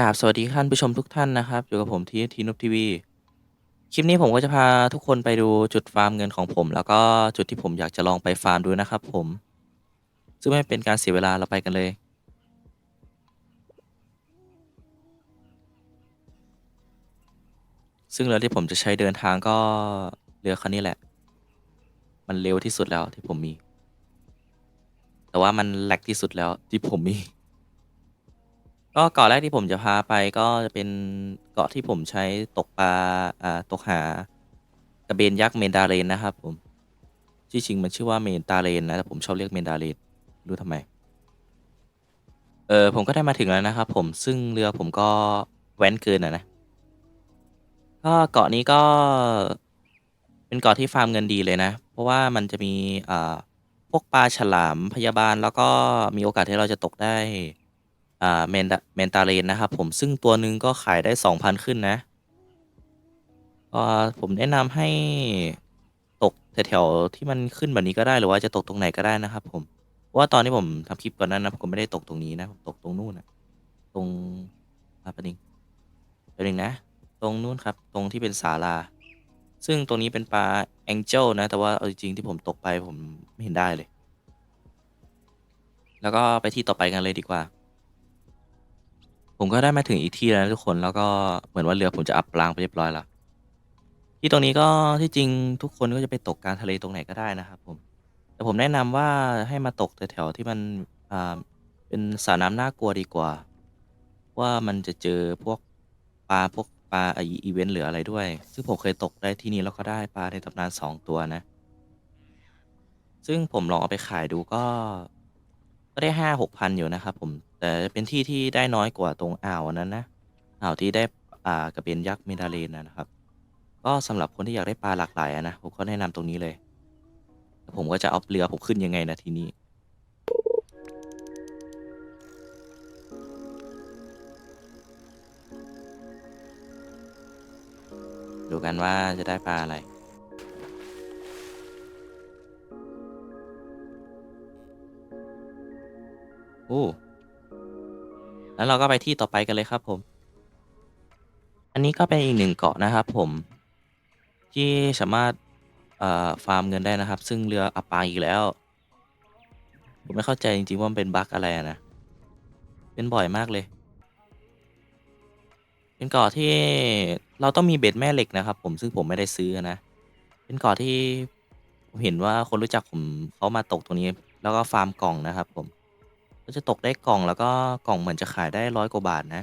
กราบสวัสดีท่านผู้ชมทุกท่านนะครับ อยู่กับผมทีทีนุบทีวี คลิปนี้ผมก็จะพาทุกคนไปดูจุดฟาร์มเงินของผม แล้วก็จุดที่ผมอยากจะลองไปฟาร์มดูนะครับผม ซึ่งไม่เป็นการเสียเวลาเราไปกันเลย ซึ่งเรือที่ผมจะใช้เดินทางก็เรือคันนี้แหละ มันเร็วที่สุดแล้วที่ผมมี แต่ว่ามันแหลกที่สุดแล้วที่ผมมี ก็เกาะแรกที่ผมจะพาไปก็จะเป็นเกาะที่ผมใช้ตกปลา อ่า ตกหากระเบนยักษ์เมนดาเรนนะครับผม ที่จริงมันชื่อว่าเมนดาเรนนะแต่ผมชอบเรียกเมนดาเรนรู้ทำไม เออผมก็ได้มาถึงแล้วนะครับผม ซึ่งเรือผมก็แว้นเกินอะนะ ก็เกาะนี้ก็เป็นเกาะที่ฟาร์มเงินดีเลยนะ เพราะว่ามันจะมีอ่าพวกปลาฉลามพยาบาลแล้วก็มีโอกาสที่เราจะตกได้ อ่า เมนเมนตาเลนนะครับผม ซึ่งตัวหนึ่งก็ขายได้สองพันขึ้นนะ ก็ผมแนะนำให้ตกแถวๆที่มันขึ้นแบบนี้ก็ได้หรือว่าจะตกตรงไหนก็ได้นะครับผมเพราะว่าตอนที่ผมทำคลิปก่อนนั้นนะผมไม่ได้ตกตรงนี้นะผมตกตรงนู่นนะตรงอ่าประเด็นประเด็นนะ ตรงนู่นครับ ตรงที่เป็นศาลา ซึ่งตรงนี้เป็นปลาแองเจิลนะ แต่ว่าเอาจริงๆที่ผมตกไปผมไม่เห็นได้เลย แล้วก็ไปที่ต่อไปกันเลยดีกว่า ผมก็ได้มาถึงอีกที่แล้วนะทุกคน แล้วก็เหมือนว่าเรือผมจะอับปรางไปเรียบร้อยแล้ว ที่ตรงนี้ก็ที่จริงทุกคนก็จะไปตกกลางทะเลตรงไหนก็ได้นะครับผม แต่ผมแนะนำว่าให้มาตกแถวๆที่มันอ่าเป็นสระน้ำน่ากลัวดีกว่า ว่ามันจะเจอพวกปลาพวกปลาไออีเวนต์หรืออะไรด้วย ซึ่งผมเคยตกได้ที่นี่แล้วก็ได้ปลาในตำนานสองตัวนะ ซึ่งผมลองเอาไปขายดูก็ ก็ได้ห้าหกพันอยู่นะครับผม แต่เป็นที่ที่ได้น้อยกว่าตรงอ่าวอันนั้นนะ อ่าวที่ได้อ่ากระเบนยักษ์เมดาเลนนะนะครับ ก็สำหรับคนที่อยากได้ปลาหลากหลายอะนะผมก็แนะนำตรงนี้เลยแต่ผมก็จะเอาเรือผมขึ้นยังไงนะทีนี้ ดูกันว่าจะได้ปลาอะไร โอ้ แล้วเราก็ไปที่ต่อไปกันเลยครับผม อันนี้ก็เป็นอีกหนึ่งเกาะนะครับผม ที่สามารถฟาร์มเงินได้นะครับ ซึ่งเรืออับปางอีกแล้ว ผมไม่เข้าใจจริงๆว่ามันเป็นบั๊กอะไรนะ เป็นบ่อยมากเลย เป็นเกาะที่เราต้องมีเบ็ดแม่เหล็กนะครับผมซึ่งผมไม่ได้ซื้อนะ เป็นเกาะที่ผมเห็นว่าคนรู้จักผมเขามาตกตรงนี้ แล้วก็ฟาร์มกล่องนะครับผม ก็จะตกได้กล่องแล้วก็กล่องเหมือนจะขายได้ร้อยกว่าบาทนะ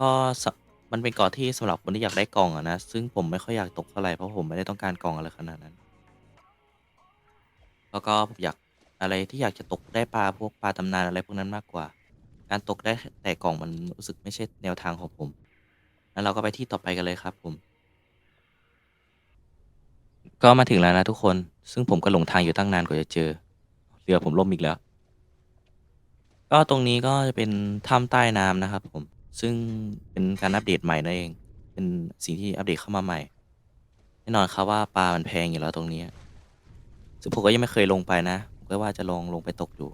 ก็สมันเป็นเกาะที่สำหรับคนที่อยากได้กล่องอะนะ ซึ่งผมไม่ค่อยอยากตกเท่าไหร่เพราะผมไม่ได้ต้องการกล่องอะไรขนาดนั้น แล้วก็ผมอยากอะไรที่อยากจะตกได้ปลาพวกปลาตำนานอะไรพวกนั้นมากกว่า การตกได้แต่กล่องมันรู้สึกไม่ใช่แนวทางของผมแล้วเราก็ไปที่ต่อไปกันเลยครับผม ก็มาถึงแล้วนะทุกคน ซึ่งผมก็หลงทางอยู่ตั้งนานกว่าจะเจอ เรือผมล่มอีกแล้ว ก็ตรงนี้ก็จะเป็นถ้ำใต้น้ำนะครับผม ซึ่งเป็นการอัปเดตใหม่นั่นเอง เป็นสิ่งที่อัปเดตเข้ามาใหม่ แน่นอนครับว่าปลามันแพงอยู่แล้วตรงนี้ ซึ่งผมก็ยังไม่เคยลงไปนะ ผมก็ว่าจะลองลงไปตกดู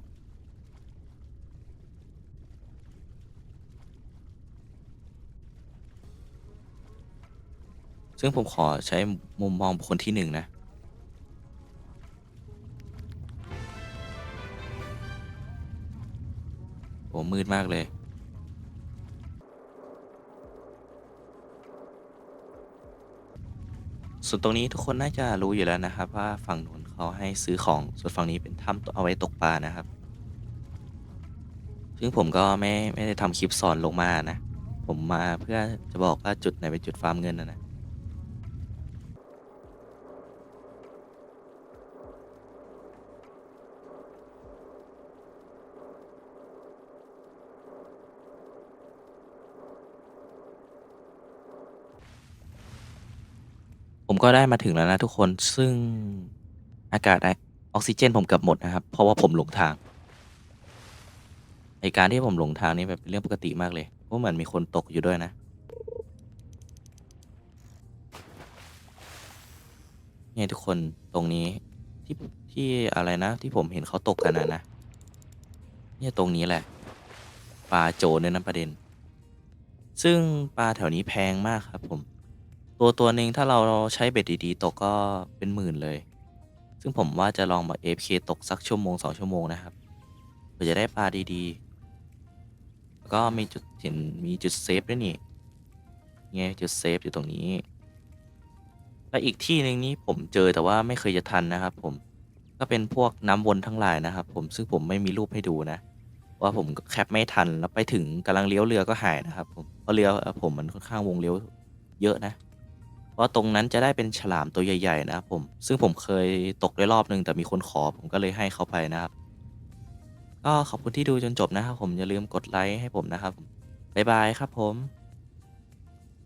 ซึ่งผมขอใช้มุมมองบุคคลที่หนึ่งนะ โหมืดมากเลย ส่วนตรงนี้ทุกคนน่าจะรู้อยู่แล้วนะครับ ว่าฝั่งนู้นเขาให้ซื้อของส่วนฝั่งนี้เป็นถ้ำเอาไว้ตกปลานะครับ ซึ่งผมก็ไม่ไม่ได้ทำคลิปสอนลงมานะ ผมมาเพื่อจะบอกว่าจุดไหนเป็นจุดฟาร์มเงินนะนะ ก็ได้มาถึงแล้วนะทุกคน ซึ่งอากาศออกซิเจนผมเกือบหมดนะครับ เพราะว่าผมหลงทางในการที่ผมหลงทางนี่แบบเป็นเรื่องปกติมากเลย เพราะเหมือนมีคนตกอยู่ด้วยนะ เนี่ยทุกคนตรงนี้ที่ที่อะไรนะ ที่ผมเห็นเขาตกกันนะนะ เนี่ยตรงนี้แหละปลาโจรเนี่ยนะประเด็น ซึ่งปลาแถวนี้แพงมากครับผม ตัวตัวหนึ่งถ้าเราใช้เบ็ดดีๆ ตกก็เป็นหมื่นเลย ซึ่งผมว่าจะลองมา AFK ตกสักชั่วโมงสองชั่วโมงนะครับเพื่อจะได้ปลาดีๆ แล้วก็มีจุดเห็นมีจุดเซฟด้วยนี่ไงจุดเซฟอยู่ตรงนี้ และอีกที่หนึ่งนี้ผมเจอแต่ว่าไม่เคยจะทันนะครับ ผมก็เป็นพวกน้ำวนทั้งหลายนะครับ ผมซึ่งผมไม่มีรูปให้ดูนะ ว่าผมแคปไม่ทันแล้วไปถึงกำลังเลี้ยวเรือก็หายนะครับ ผมเพราะเรือผมมันค่อนข้างวงเลี้ยวเยอะนะ เพราะตรงนั้นจะได้เป็นฉลามตัวใหญ่ ๆ นะครับผม ซึ่งผมเคยตกได้รอบนึงแต่มีคนขอผมก็เลยให้เขาไปนะครับ ก็ขอบคุณที่ดูจนจบนะครับผมอย่าลืมกดไลค์ให้ผมนะครับบ๊ายบายครับผม